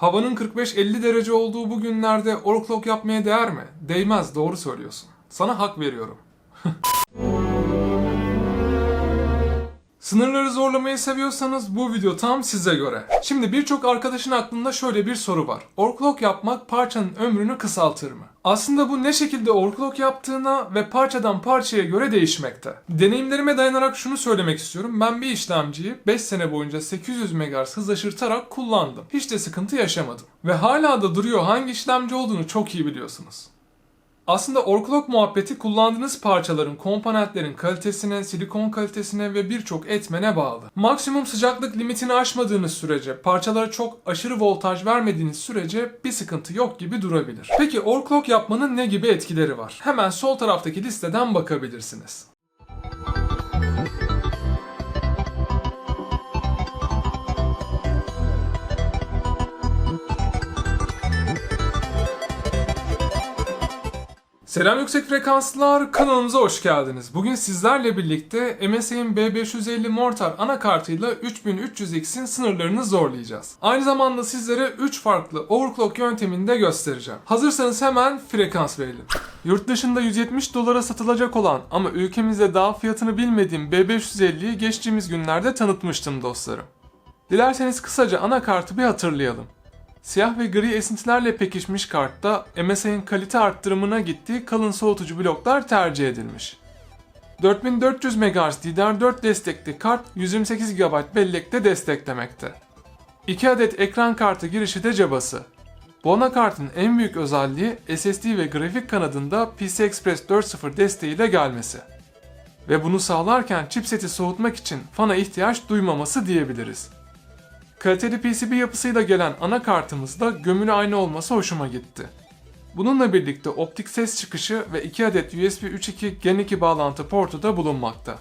Havanın 45-50 derece olduğu bu günlerde overclock yapmaya değer mi? Değmez, doğru söylüyorsun. Sana hak veriyorum. Sınırları zorlamayı seviyorsanız bu video tam size göre. Şimdi birçok arkadaşın aklında şöyle bir soru var. Overclock yapmak parçanın ömrünü kısaltır mı? Aslında bu ne şekilde overclock yaptığına ve parçadan parçaya göre değişmekte. Deneyimlerime dayanarak şunu söylemek istiyorum. Ben bir işlemciyi 5 sene boyunca 800 MHz hız aşırtarak kullandım. Hiç de sıkıntı yaşamadım. Ve hala da duruyor hangi işlemci olduğunu çok iyi biliyorsunuz. Aslında overclock muhabbeti kullandığınız parçaların, komponentlerin kalitesine, silikon kalitesine ve birçok etmene bağlı. Maksimum sıcaklık limitini aşmadığınız sürece, parçalara çok aşırı voltaj vermediğiniz sürece bir sıkıntı yok gibi durabilir. Peki overclock yapmanın ne gibi etkileri var? Hemen sol taraftaki listeden bakabilirsiniz. Selam yüksek frekanslılar kanalımıza hoş geldiniz. Bugün sizlerle birlikte MSI'nin B550 Mortar anakartıyla 3300X'in sınırlarını zorlayacağız. Aynı zamanda sizlere 3 farklı overclock yöntemini de göstereceğim. Hazırsanız hemen frekans verelim. Yurt dışında 170 dolara satılacak olan ama ülkemizde daha fiyatını bilmediğim B550'yi geçtiğimiz günlerde tanıtmıştım dostlarım. Dilerseniz kısaca anakartı bir hatırlayalım. Siyah ve gri esintilerle pekişmiş kartta MSI'nin kalite arttırımına gittiği kalın soğutucu bloklar tercih edilmiş. 4400 MHz DDR4 destekli kart 128 GB bellekte desteklemekte. 2 adet ekran kartı girişi de cabası. Bu anakartın en büyük özelliği SSD ve grafik kanadında PCI Express 4.0 desteğiyle gelmesi. Ve bunu sağlarken chipseti soğutmak için fana ihtiyaç duymaması diyebiliriz. Kaliteli PCB yapısıyla gelen anakartımızda gömülü aynı olması hoşuma gitti. Bununla birlikte optik ses çıkışı ve 2 adet USB 3.2 Gen 2 bağlantı portu da bulunmakta.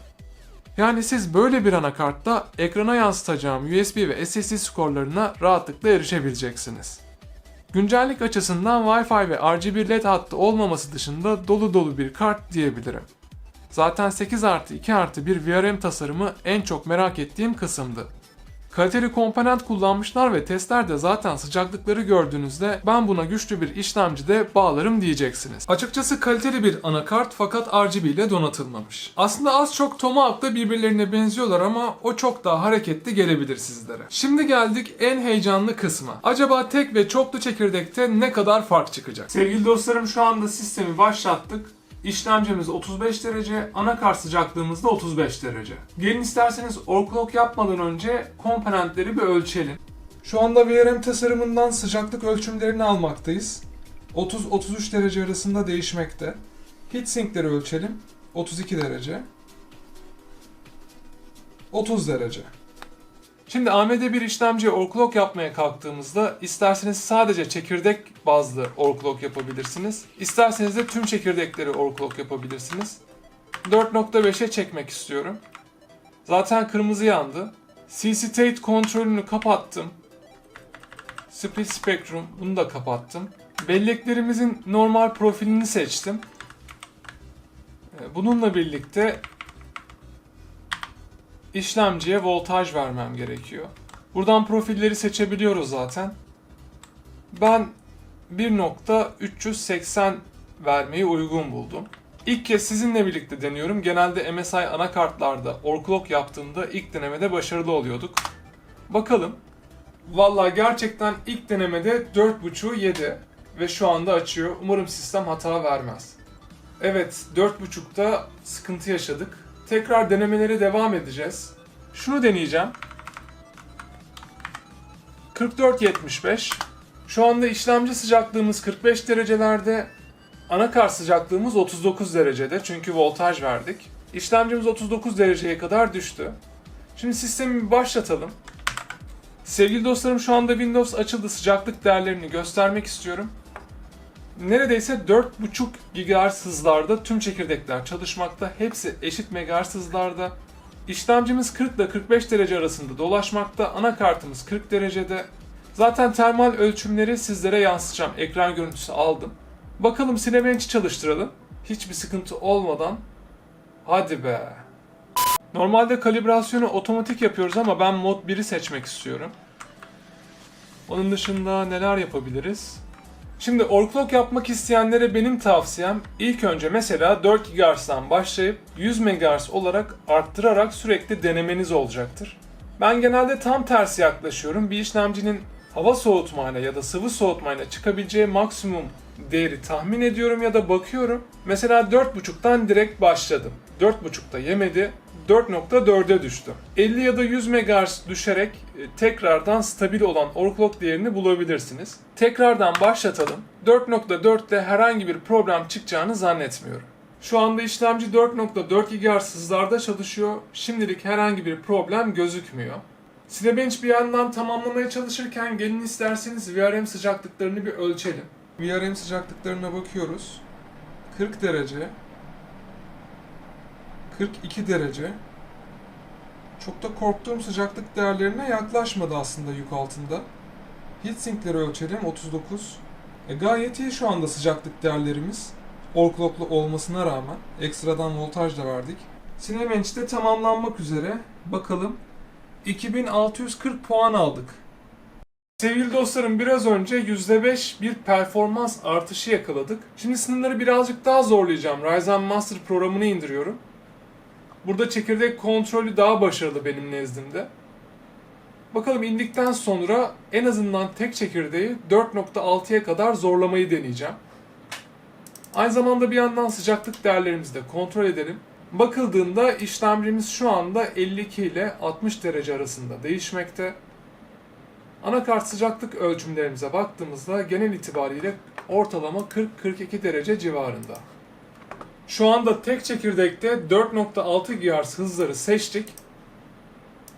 Yani siz böyle bir anakartta ekrana yansıtacağım USB ve SSD skorlarına rahatlıkla erişebileceksiniz. Güncellik açısından Wi-Fi ve RGB LED hattı olmaması dışında dolu dolu bir kart diyebilirim. Zaten 8 artı 2 artı bir VRM tasarımı en çok merak ettiğim kısımdı. Kaliteli komponent kullanmışlar ve testlerde zaten sıcaklıkları gördüğünüzde ben buna güçlü bir işlemci de bağlarım diyeceksiniz. Açıkçası kaliteli bir anakart fakat RGB ile donatılmamış. Aslında az çok Tomahawk'la birbirlerine benziyorlar ama o çok daha hareketli gelebilir sizlere. Şimdi geldik en heyecanlı kısma. Acaba tek ve çoklu çekirdekte ne kadar fark çıkacak? Sevgili dostlarım şu anda sistemi başlattık. İşlemcimiz 35 derece, anakart sıcaklığımız da 35 derece. Gelin isterseniz overclock yapmadan önce komponentleri bir ölçelim. Şu anda VRM tasarımından sıcaklık ölçümlerini almaktayız. 30-33 derece arasında değişmekte. Heatsinkleri ölçelim. 32 derece. 30 derece. Şimdi AMD bir işlemciye overclock yapmaya kalktığımızda isterseniz sadece çekirdek bazlı overclock yapabilirsiniz. İsterseniz de tüm çekirdekleri overclock yapabilirsiniz. 4.5'e çekmek istiyorum. Zaten kırmızı yandı. C-State kontrolünü kapattım. Speed Spectrum bunu da kapattım. Belleklerimizin normal profilini seçtim. Bununla birlikte işlemciye voltaj vermem gerekiyor. Buradan profilleri seçebiliyoruz zaten. Ben 1.380 vermeyi uygun buldum. İlk kez sizinle birlikte deniyorum. Genelde MSI anakartlarda overclock yaptığımda ilk denemede başarılı oluyorduk. Bakalım. Vallahi gerçekten ilk denemede 4.5'u yedi ve şu anda açıyor. Umarım sistem hata vermez. Evet 4.5'ta sıkıntı yaşadık. Tekrar denemelere devam edeceğiz. Şunu deneyeceğim. 44.75. Şu anda işlemci sıcaklığımız 45 derecelerde. Anakart sıcaklığımız 39 derecede çünkü voltaj verdik. İşlemcimiz 39 dereceye kadar düştü. Şimdi sistemi başlatalım. Sevgili dostlarım şu anda Windows açıldı. Sıcaklık değerlerini göstermek istiyorum. Neredeyse 4.5 GHz hızlarda tüm çekirdekler çalışmakta. Hepsi eşit megahertz hızlarda. İşlemcimiz 40 ile 45 derece arasında dolaşmakta. Anakartımız 40 derecede. Zaten termal ölçümleri sizlere yansıtacağım. Ekran görüntüsü aldım. Bakalım Cinebench'i çalıştıralım. Hiçbir sıkıntı olmadan. Hadi be. Normalde kalibrasyonu otomatik yapıyoruz ama ben mod 1'i seçmek istiyorum. Onun dışında neler yapabiliriz? Şimdi overclock yapmak isteyenlere benim tavsiyem ilk önce mesela 4 GHz'dan başlayıp 100 MHz olarak arttırarak sürekli denemeniz olacaktır. Ben genelde tam tersi yaklaşıyorum. Bir işlemcinin hava soğutmayla ya da sıvı soğutmayla çıkabileceği maksimum değeri tahmin ediyorum ya da bakıyorum. Mesela 4.5'tan direkt başladım. 4.5'ta yemedi. 4.4'e düştü. 50 ya da 100 MHz düşerek e, tekrardan stabil olan overclock değerini bulabilirsiniz. Tekrardan başlatalım. 4.4'te herhangi bir problem çıkacağını zannetmiyorum. Şu anda işlemci 4.4 GHz hızlarda çalışıyor. Şimdilik herhangi bir problem gözükmüyor. Cinebench bir yandan tamamlamaya çalışırken gelin isterseniz VRM sıcaklıklarını bir ölçelim. VRM sıcaklıklarına bakıyoruz. 40 derece, 42 derece. Çok da korktuğum sıcaklık değerlerine yaklaşmadı aslında yük altında. Heatsinkleri ölçelim 39. E, gayet iyi şu anda sıcaklık değerlerimiz. Overclocklu olmasına rağmen ekstradan voltaj da verdik. Cinebench'te tamamlanmak üzere. Bakalım 2640 puan aldık. Sevgili dostlarım biraz önce %5 bir performans artışı yakaladık. Şimdi sınırları birazcık daha zorlayacağım. Ryzen Master programını indiriyorum. Burada çekirdek kontrolü daha başarılı benim nezdimde. Bakalım indikten sonra en azından tek çekirdeği 4.6'ya kadar zorlamayı deneyeceğim. Aynı zamanda bir yandan sıcaklık değerlerimizi de kontrol edelim. Bakıldığında işlemcimiz şu anda 52 ile 60 derece arasında değişmekte. Anakart sıcaklık ölçümlerimize baktığımızda genel itibariyle ortalama 40-42 derece civarında. Şu anda tek çekirdekte 4.6 GHz hızları seçtik.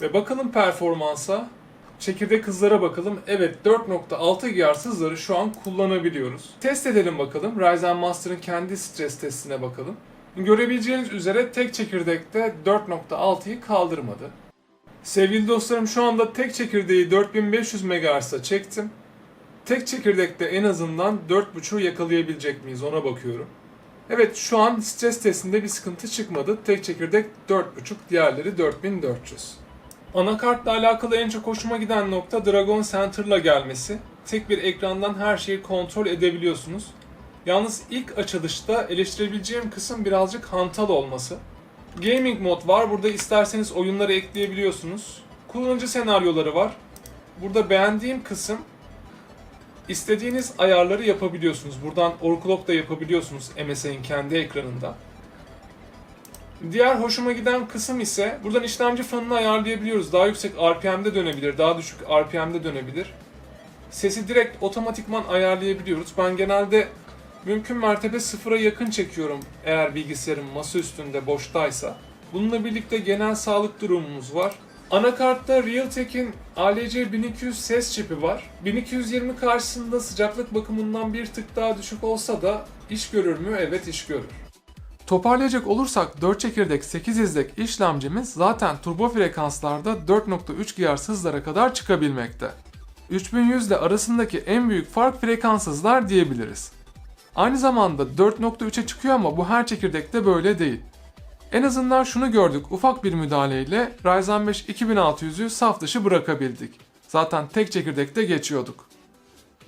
Ve bakalım performansa. Çekirdek hızlara bakalım. Evet 4.6 GHz hızları şu an kullanabiliyoruz. Test edelim bakalım. Ryzen Master'ın kendi stres testine bakalım. Görebileceğiniz üzere tek çekirdekte 4.6'yı kaldırmadı. Sevgili dostlarım şu anda tek çekirdeği 4500 MHz'a çektim. Tek çekirdekte en azından 4.5'u yakalayabilecek miyiz ona bakıyorum. Evet şu an stres testinde bir sıkıntı çıkmadı. Tek çekirdek 4.5, diğerleri 4400. Anakartla alakalı en çok hoşuma giden nokta Dragon Center'la gelmesi. Tek bir ekrandan her şeyi kontrol edebiliyorsunuz. Yalnız ilk açılışta eleştirebileceğim kısım birazcık hantal olması. Gaming mod var. Burada isterseniz oyunları ekleyebiliyorsunuz. Kullanıcı senaryoları var. Burada beğendiğim kısım istediğiniz ayarları yapabiliyorsunuz. Buradan overclock da yapabiliyorsunuz MSI'nin kendi ekranında. Diğer hoşuma giden kısım ise buradan işlemci fanını ayarlayabiliyoruz. Daha yüksek RPM'de dönebilir, daha düşük RPM'de dönebilir. Sesi direkt otomatikman ayarlayabiliyoruz. Ben genelde mümkün mertebe sıfıra yakın çekiyorum eğer bilgisayarım masa üstünde boştaysa. Bununla birlikte genel sağlık durumumuz var. Anakartta Realtek'in ALC 1200 ses çipi var. 1220 karşısında sıcaklık bakımından bir tık daha düşük olsa da iş görür mü? Evet iş görür. Toparlayacak olursak 4 çekirdek 8 izlek işlemcimiz zaten turbo frekanslarda 4.3 GHz hızlara kadar çıkabilmekte. 3100 ile arasındaki en büyük fark frekans hızlar diyebiliriz. Aynı zamanda 4.3'e çıkıyor ama bu her çekirdekte böyle değil. En azından şunu gördük ufak bir müdahaleyle Ryzen 5 2600'ü saf dışı bırakabildik. Zaten tek çekirdekte geçiyorduk.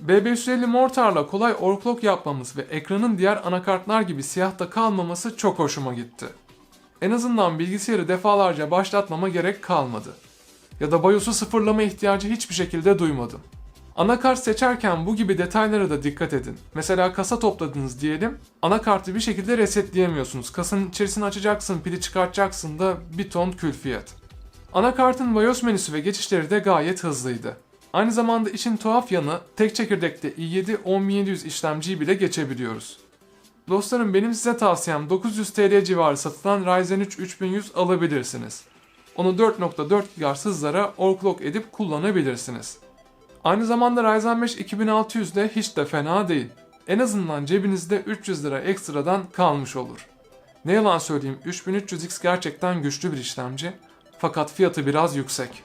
B550 Mortar'la kolay overclock yapmamız ve ekranın diğer anakartlar gibi siyahta kalmaması çok hoşuma gitti. En azından bilgisayarı defalarca başlatmama gerek kalmadı. Ya da BIOS'u sıfırlama ihtiyacı hiçbir şekilde duymadım. Anakart seçerken bu gibi detaylara da dikkat edin. Mesela kasa topladınız diyelim. Anakartı bir şekilde resetleyemiyorsunuz. Kasanın içerisini açacaksın, pili çıkartacaksın da bir ton külfiyat. Anakartın BIOS menüsü ve geçişleri de gayet hızlıydı. Aynı zamanda işin tuhaf yanı tek çekirdekte i7 10700 işlemciyi bile geçebiliyoruz. Dostlarım benim size tavsiyem 900 TL civarı satılan Ryzen 3 3100 alabilirsiniz. Onu 4.4 GHz hızlara overclock edip kullanabilirsiniz. Aynı zamanda Ryzen 5 2600 de hiç de fena değil. En azından cebinizde 300 lira ekstradan kalmış olur. Ne yalan söyleyeyim 3300X gerçekten güçlü bir işlemci. Fakat fiyatı biraz yüksek.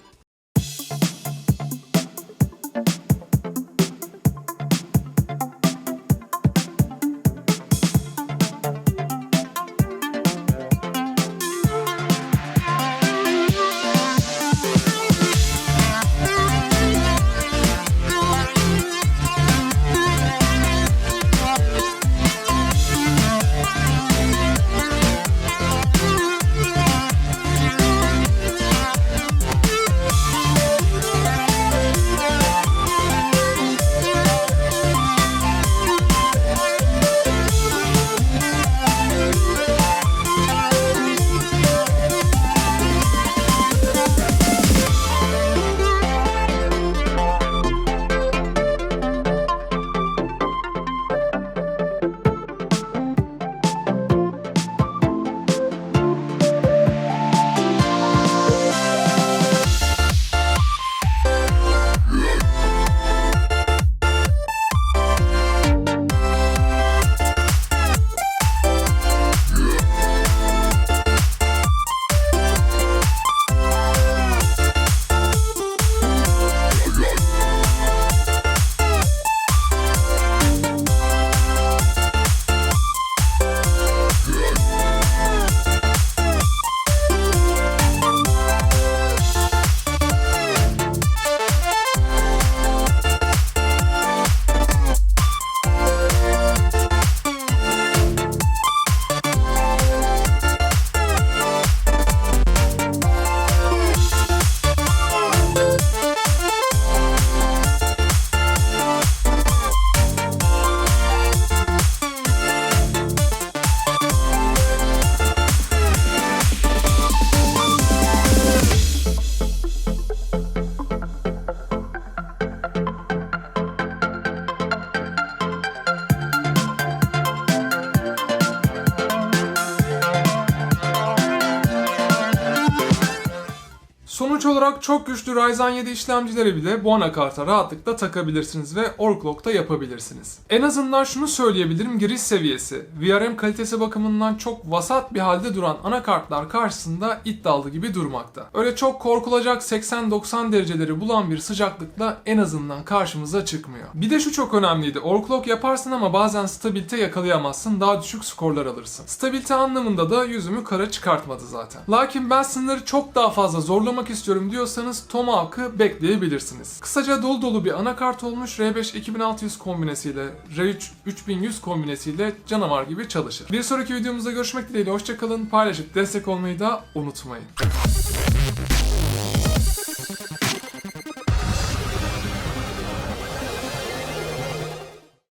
Olarak çok güçlü Ryzen 7 işlemcileri bile bu anakarta rahatlıkla takabilirsiniz ve overclock da yapabilirsiniz. En azından şunu söyleyebilirim giriş seviyesi. VRM kalitesi bakımından çok vasat bir halde duran anakartlar karşısında iddialı gibi durmakta. Öyle çok korkulacak 80-90 dereceleri bulan bir sıcaklıkla en azından karşımıza çıkmıyor. Bir de şu çok önemliydi. Overclock yaparsın ama bazen stabilite yakalayamazsın. Daha düşük skorlar alırsın. Stabilite anlamında da yüzümü kara çıkartmadı zaten. Lakin ben sınırı çok daha fazla zorlamak istiyorum diyorsanız Tomahawk'ı bekleyebilirsiniz. Kısaca dolu dolu bir anakart olmuş R5 2600 kombinesiyle R3 3100 kombinesiyle canavar gibi çalışır. Bir sonraki videomuzda görüşmek dileğiyle hoşçakalın. Paylaşıp destek olmayı da unutmayın.